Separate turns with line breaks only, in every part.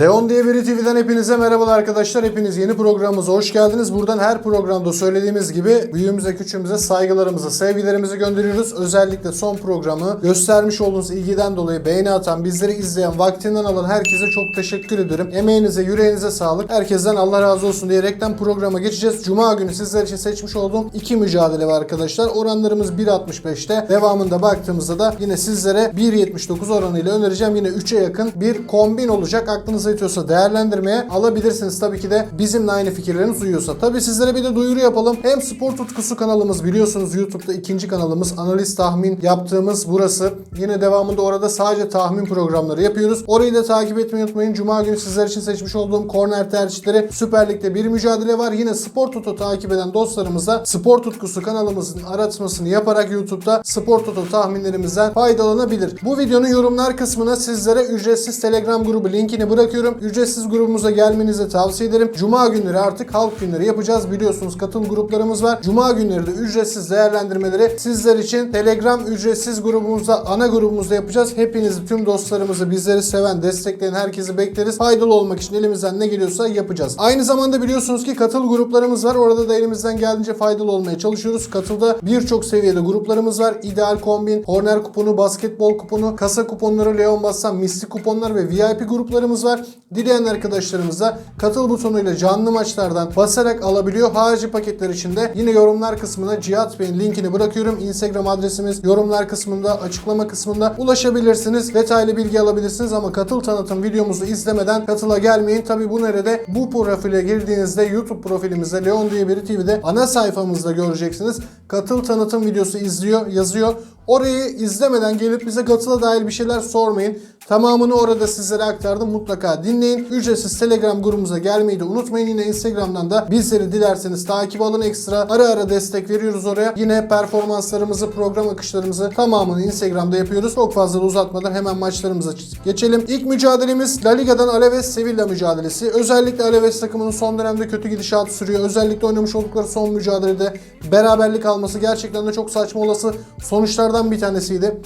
Leon diye biri TV'den hepinize merhabalar arkadaşlar. Hepiniz yeni programımıza hoş geldiniz. Buradan her programda söylediğimiz gibi büyüğümüze küçüğümüze saygılarımızı, sevgilerimizi gönderiyoruz. Özellikle son programı göstermiş olduğunuz ilgiden dolayı beğeni atan, bizleri izleyen, vaktinden alan herkese çok teşekkür ederim. Emeğinize, yüreğinize sağlık. Herkesten Allah razı olsun diyerekten programa geçeceğiz. Cuma günü sizler için seçmiş olduğum iki mücadele var arkadaşlar. Oranlarımız 1.65'te. Devamında baktığımızda da yine sizlere 1.79 oranıyla önereceğim. Yine 3'e yakın bir kombin olacak. Aklınıza yatıyorsa değerlendirmeye alabilirsiniz. Tabii ki de bizimle aynı fikirleriniz uyuyorsa. Tabii sizlere bir de duyuru yapalım. Hem Spor Tutkusu kanalımız biliyorsunuz YouTube'da ikinci kanalımız. Analiz tahmin yaptığımız burası. Yine devamında orada sadece tahmin programları yapıyoruz. Orayı da takip etmeyi unutmayın. Cuma günü sizler için seçmiş olduğum korner tercihleri Süper Lig'de bir mücadele var. Yine Spor Toto takip eden dostlarımıza Spor Tutkusu kanalımızın aratmasını yaparak YouTube'da Spor Toto tahminlerimizden faydalanabilir. Bu videonun yorumlar kısmına sizlere ücretsiz Telegram grubu linkini bırakıyorum. Ücretsiz grubumuza gelmenizi tavsiye ederim. Cuma günleri artık halk günleri yapacağız. Biliyorsunuz katıl gruplarımız var. Cuma günleri de ücretsiz değerlendirmeleri sizler için Telegram ücretsiz grubumuzda ana grubumuzda yapacağız. Hepinizi tüm dostlarımızı bizleri seven destekleyen herkesi bekleriz. Faydalı olmak için elimizden ne geliyorsa yapacağız. Aynı zamanda biliyorsunuz ki katıl gruplarımız var. Orada da elimizden geldiğince faydalı olmaya çalışıyoruz. Katılda birçok seviyede gruplarımız var. İdeal kombin, korner kuponu, basketbol kuponu, kasa kuponları, Leon Bassan, misli kuponlar ve VIP gruplarımız var. Dileyen arkadaşlarımız da katıl butonuyla canlı maçlardan basarak alabiliyor. Harici paketler için de yine yorumlar kısmına Cihat Bey'in linkini bırakıyorum. Instagram adresimiz yorumlar kısmında, açıklama kısmında ulaşabilirsiniz. Detaylı bilgi alabilirsiniz ama katıl tanıtım videomuzu izlemeden katıla gelmeyin. Tabi bu nerede? Bu profile girdiğinizde YouTube profilimizde Leon diye biri TV'de ana sayfamızda göreceksiniz. Katıl tanıtım videosu izliyor, yazıyor. Orayı izlemeden gelip bize katıla dair bir şeyler sormayın. Tamamını orada sizlere aktardım. Mutlaka dinleyin. Ücretsiz Telegram grubumuza gelmeyi de unutmayın. Yine Instagram'dan da bizleri dilerseniz takip alın. Ekstra ara ara destek veriyoruz oraya. Yine performanslarımızı, program akışlarımızı tamamını Instagram'da yapıyoruz. Çok fazla da uzatmadan hemen maçlarımıza geçelim. İlk mücadelemiz La Liga'dan Alaves Sevilla mücadelesi. Özellikle Alaves takımının son dönemde kötü gidişatı sürüyor. Özellikle oynamış oldukları son mücadelede beraberlik alması gerçekten de çok saçma olası sonuçlardan bir tanesiydi.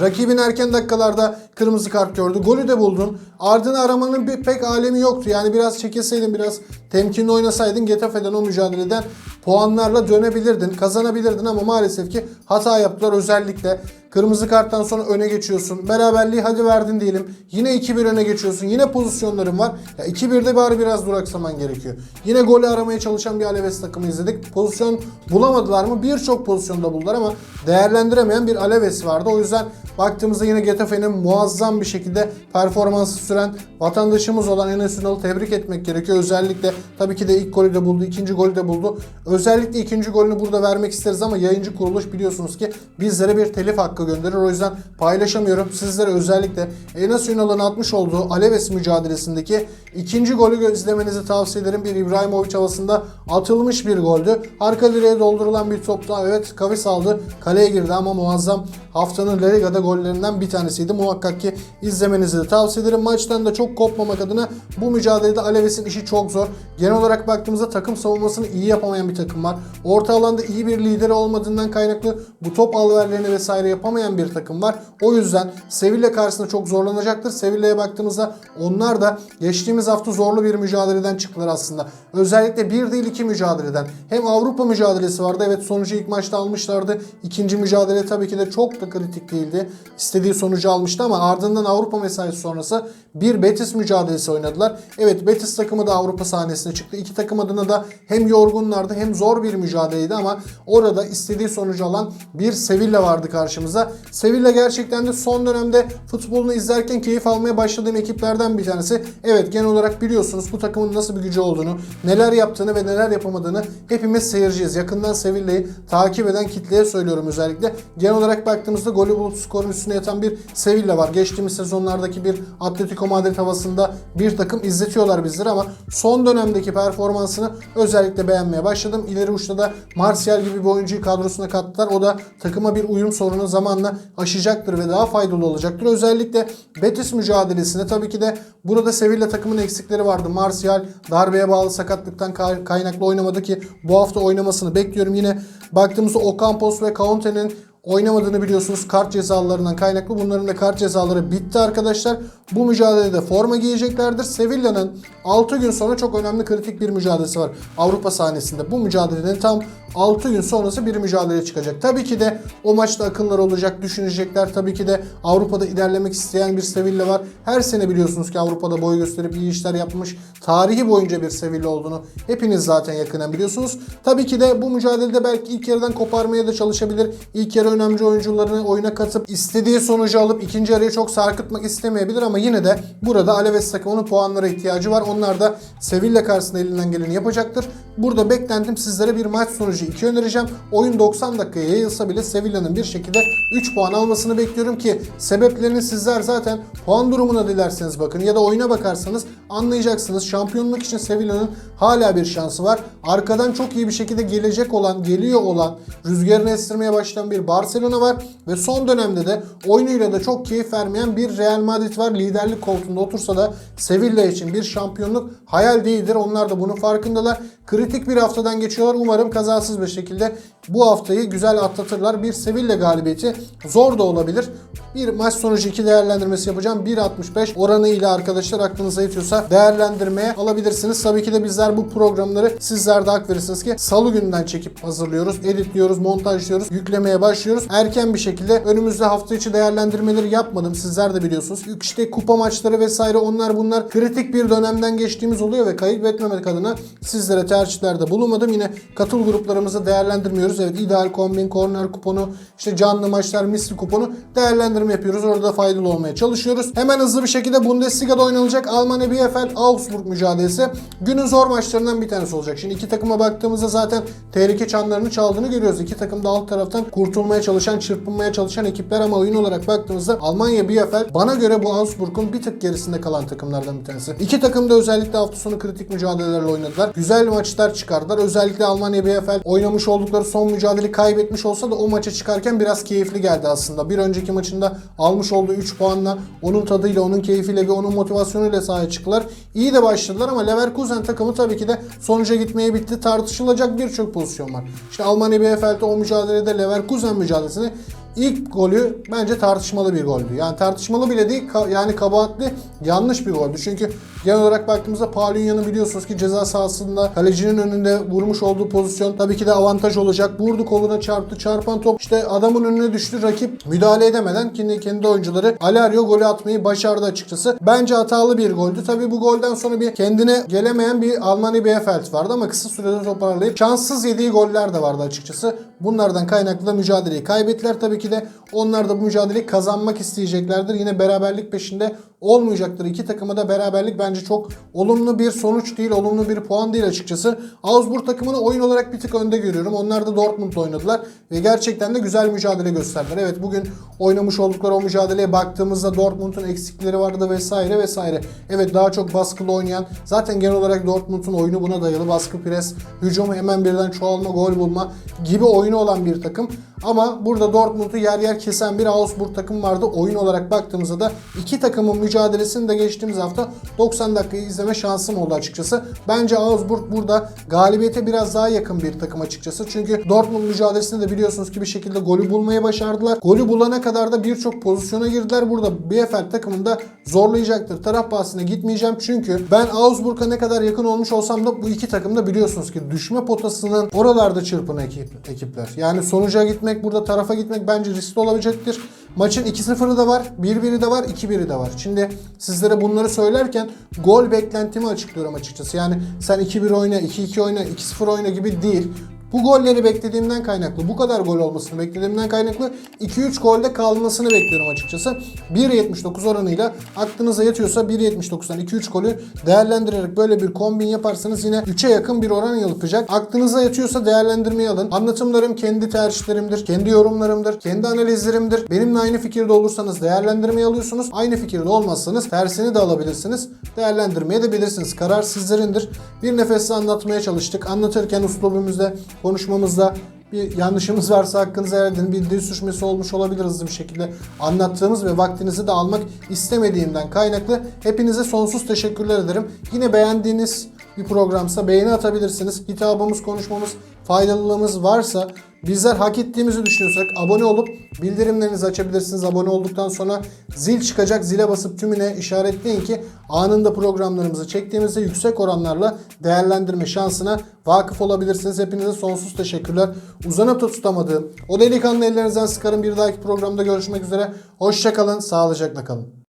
Rakibin erken dakikalarda kırmızı kart gördü. Golü de buldun. Ardını aramanın bir pek alemi yoktu. Yani biraz çekilseydin, biraz temkinli oynasaydın Getafe'den o mücadeleden puanlarla dönebilirdin, kazanabilirdin ama maalesef ki hata yaptılar. Özellikle kırmızı karttan sonra öne geçiyorsun. Beraberliği hadi verdin diyelim. Yine 2-1 öne geçiyorsun. Yine pozisyonların var. Ya 2-1'de bari biraz duraksaman gerekiyor. Yine golü aramaya çalışan bir Alaves takımı izledik. Pozisyon bulamadılar mı? Birçok pozisyonda buldular ama değerlendiremeyen bir Alaves vardı. O yüzden baktığımızda yine Getafe'nin muazzam bir şekilde performansı süren vatandaşımız olan Enes Ünal'ı tebrik etmek gerekiyor. Özellikle tabii ki de ilk golü de buldu, ikinci golü de buldu. Özellikle ikinci golünü burada vermek isteriz ama yayıncı kuruluş biliyorsunuz ki bizlere bir telif hakkı gönderir. O yüzden paylaşamıyorum. Sizlere özellikle Enes Ünal'ın atmış olduğu Alaves mücadelesindeki ikinci golü izlemenizi tavsiye ederim. Bir İbrahimovic havasında atılmış bir goldü. Arka direğe doldurulan bir topta evet kavis aldı. Kaleye girdi ama muazzam haftanın La Liga'da gollerinden bir tanesiydi. Muhakkak ki izlemenizi de tavsiye ederim. Maçtan da çok kopmamak adına bu mücadelede Alaves'in işi çok zor. Genel olarak baktığımızda takım savunmasını iyi yapamayan bir takım var. Orta alanda iyi bir lideri olmadığından kaynaklı bu top alverlerini vesaire yapamayan bir takım var. O yüzden Sevilla karşısında çok zorlanacaktır. Sevilla'ya baktığımızda onlar da geçtiğimiz hafta zorlu bir mücadeleden çıktılar aslında. Özellikle bir değil iki mücadeleden. Hem Avrupa mücadelesi vardı. Evet sonucu ilk maçta almışlardı. İkinci mücadele tabii ki de çok da kritik değildi. İstediği sonucu almıştı ama ardından Avrupa mesaisi sonrası bir Betis mücadelesi oynadılar. Evet Betis takımı da Avrupa sahnesine çıktı. İki takım adına da hem yorgunlardı hem zor bir mücadeleydi ama orada istediği sonucu alan bir Sevilla vardı karşımıza. Sevilla gerçekten de son dönemde futbolunu izlerken keyif almaya başladığım ekiplerden bir tanesi. Evet genel olarak biliyorsunuz bu takımın nasıl bir gücü olduğunu, neler yaptığını ve neler yapamadığını hepimiz seyirciyiz. Yakından Sevilla'yı takip eden kitleye söylüyorum özellikle. Genel olarak baktığımızda golü bulup skorun üstüne yatan bir Sevilla var. Geçtiğimiz sezonlardaki bir Atletico Madrid havasında bir takım izletiyorlar bizlere ama son dönemdeki performansını özellikle beğenmeye başladım. İleri uçta da Martial gibi bir oyuncuyu kadrosuna kattılar. O da takıma bir uyum sorunu zamanla aşacaktır ve daha faydalı olacaktır. Özellikle Betis mücadelesinde tabii ki de burada Sevilla takımın eksikleri vardı. Martial darbeye bağlı sakatlıktan kaynaklı oynamadı ki bu hafta oynamasını bekliyorum. Yine baktığımızda Ocampos ve Conte'nin oynamadığını biliyorsunuz kart cezalarından kaynaklı. Bunların da kart cezaları bitti arkadaşlar. Bu mücadelede forma giyeceklerdir. Sevilla'nın 6 gün sonra çok önemli kritik bir mücadelesi var Avrupa sahnesinde. Bu mücadelenin tam 6 gün sonrası bir mücadele çıkacak. Tabii ki de o maçta akıllar olacak, düşünecekler. Tabii ki de Avrupa'da ilerlemek isteyen bir Sevilla var. Her sene biliyorsunuz ki Avrupa'da boy gösterip iyi işler yapmış. Tarihi boyunca bir Sevilla olduğunu hepiniz zaten yakından biliyorsunuz. Tabii ki de bu mücadelede belki ilk yarıdan koparmaya da çalışabilir. İlk yarı önemli oyuncularını oyuna katıp istediği sonucu alıp ikinci yarıyı çok sarkıtmak istemeyebilir ama yine de burada Alaves takımının puanlara ihtiyacı var. Onlar da Sevilla karşısında elinden geleni yapacaktır. Burada beklentim sizlere bir maç sonucu 2 önereceğim. Oyun 90 dakikaya yayılsa bile Sevilla'nın bir şekilde 3 puan almasını bekliyorum ki sebeplerini sizler zaten puan durumuna dilerseniz bakın ya da oyuna bakarsanız anlayacaksınız. Şampiyonluk için Sevilla'nın hala bir şansı var. Arkadan çok iyi bir şekilde gelecek olan, geliyor olan, rüzgarını estirmeye başlayan bir Barcelona var ve son dönemde de oyunuyla da çok keyif vermeyen bir Real Madrid var. Liderlik koltuğunda otursa da Sevilla için bir şampiyonluk hayal değildir. Onlar da bunun farkındalar. Kritik bir haftadan geçiyorlar. Umarım kazasız bir şekilde bu haftayı güzel atlatırlar. Bir Sevilla galibiyeti zor da olabilir. Bir maç sonucu 2 değerlendirmesi yapacağım. 1.65 oranı ile arkadaşlar aklınıza yetiyorsa değerlendirmeye alabilirsiniz. Tabii ki de bizler bu programları sizler de hak verirsiniz ki salı günden çekip hazırlıyoruz, editliyoruz, montajlıyoruz, yüklemeye başlıyoruz. Erken bir şekilde önümüzde hafta içi değerlendirmeleri yapmadım. Sizler de biliyorsunuz. İşte kupa maçları vesaire onlar bunlar kritik bir dönemden geçtiğimiz oluyor ve kayıp etmemek adına sizlere tercihlerde bulunmadım. Yine katıl gruplarımızı değerlendirmiyoruz. Evet ideal kombin, corner kuponu, işte canlı maçlar, misli kuponu değerlendirme yapıyoruz. Orada da faydalı olmaya çalışıyoruz. Hemen hızlı bir şekilde Bundesliga'da oynanacak Almanya BFL Augsburg mücadelesi günün zor maçlarından bir tanesi olacak. Şimdi iki takıma baktığımızda zaten tehlike çanlarını çaldığını görüyoruz. İki takım da alt taraftan kurtulmaya çalışan, çırpınmaya çalışan ekipler ama oyun olarak baktığımızda Almanya BFL bana göre bu Augsburg'un bir tık gerisinde kalan takımlardan bir tanesi. İki takım da özellikle hafta sonu kritik mücadelelerle oynadılar. Güzel maçlar çıkardılar. Özellikle Almanya BFL oynamış oldukları son mücadeleyi kaybetmiş olsa da o maça çıkarken biraz keyifli geldi aslında. Bir önceki maçında almış olduğu 3 puanla onun tadıyla, onun keyfiyle ve onun motivasyonuyla sahaya çıktılar. İyi de başladılar ama Leverkusen takımı tabii ki de sonuca gitmeye bitti. Tartışılacak birçok pozisyon var. İşte Almanya BFL'de o mücadelede Leverkusen mücadelesini İlk golü bence tartışmalı bir goldü. Yani tartışmalı bile değil ka- yani kabahatli yanlış bir goldü. Çünkü genel olarak baktığımızda Paulinho'nun biliyorsunuz ki ceza sahasında kalecinin önünde vurmuş olduğu pozisyon tabii ki de avantaj olacak. Vurdu koluna çarptı. Çarpan top işte adamın önüne düştü. Rakip müdahale edemeden kendi, kendi oyuncuları Alario golü atmayı başardı açıkçası. Bence hatalı bir goldü. Tabii bu golden sonra bir kendine gelemeyen bir Almanya Bielefeld vardı ama kısa sürede toparlayıp şanssız yediği goller de vardı açıkçası. Bunlardan kaynaklı da mücadeleyi kaybettiler. Tabii ki de onlar da bu mücadeleyi kazanmak isteyeceklerdir. Yine beraberlik peşinde olmayacaktır. İki takıma da beraberlik bence çok olumlu bir sonuç değil, olumlu bir puan değil açıkçası. Augsburg takımını oyun olarak bir tık önde görüyorum. Onlar da Dortmund'la oynadılar ve gerçekten de güzel mücadele gösterdiler. Evet bugün oynamış oldukları o mücadeleye baktığımızda Dortmund'un eksikleri vardı vesaire vesaire. Evet daha çok baskılı oynayan zaten genel olarak Dortmund'un oyunu buna dayalı. Baskı pres, hücumu hemen birden çoğalma, gol bulma gibi oyunu olan bir takım. Ama burada Dortmund'u yer yer kesen bir Augsburg takım vardı. Oyun olarak baktığımızda da iki takımın mücadelesini de geçtiğimiz hafta 90 dakikayı izleme şansım oldu açıkçası. Bence Augsburg burada galibiyete biraz daha yakın bir takım açıkçası. Çünkü Dortmund mücadelesinde de biliyorsunuz ki bir şekilde golü bulmayı başardılar. Golü bulana kadar da birçok pozisyona girdiler. Burada BFL takımında zorlayacaktır. Taraf bahsine gitmeyeceğim çünkü ben Augsburg'a ne kadar yakın olmuş olsam da bu iki takım da biliyorsunuz ki düşme potasının oralarda çırpın ekip, ekipler. Yani sonuca gitmek, burada tarafa gitmek bence riskli olabilecektir. Maçın 2-0'ı da var, 1-1'i de var, 2-1'i de var. Şimdi sizlere bunları söylerken gol beklentimi açıklıyorum açıkçası. Yani sen 2-1 oyna, 2-2 oyna, 2-0 oyna gibi değil. Bu golleri beklediğimden kaynaklı, bu kadar gol olmasını beklediğimden kaynaklı 2-3 golde kalmasını bekliyorum açıkçası. 1.79 oranıyla aklınıza yatıyorsa 1.79'dan 2-3 golü değerlendirerek böyle bir kombin yaparsanız yine 3'e yakın bir oran yapacak. Aklınıza yatıyorsa değerlendirmeyi alın. Anlatımlarım kendi tercihlerimdir, kendi yorumlarımdır, kendi analizlerimdir. Benimle aynı fikirde olursanız değerlendirmeyi alıyorsunuz. Aynı fikirde olmazsanız tersini de alabilirsiniz. Değerlendirmeye de bilirsiniz. Karar sizlerindir. Bir nefesle anlatmaya çalıştık. Anlatırken uslubumuzda, konuşmamızda bir yanlışımız varsa hakkınızı edin. Bir dil suçması olmuş olabilir hızlı bir şekilde anlattığımız ve vaktinizi de almak istemediğimden kaynaklı. Hepinize sonsuz teşekkürler ederim. Yine beğendiğiniz bir programsa beğeni atabilirsiniz. Hitabımız, konuşmamız, faydalılığımız varsa bizler hak ettiğimizi düşünüyorsak abone olup bildirimlerinizi açabilirsiniz. Abone olduktan sonra zil çıkacak. Zile basıp tümüne işaretleyin ki anında programlarımızı çektiğimizde yüksek oranlarla değerlendirme şansına vakıf olabilirsiniz. Hepinize sonsuz teşekkürler. Uzanıp da tutamadığım o delikanlı ellerinizden sıkarım. Bir dahaki programda görüşmek üzere. Hoşçakalın, sağlıcakla kalın.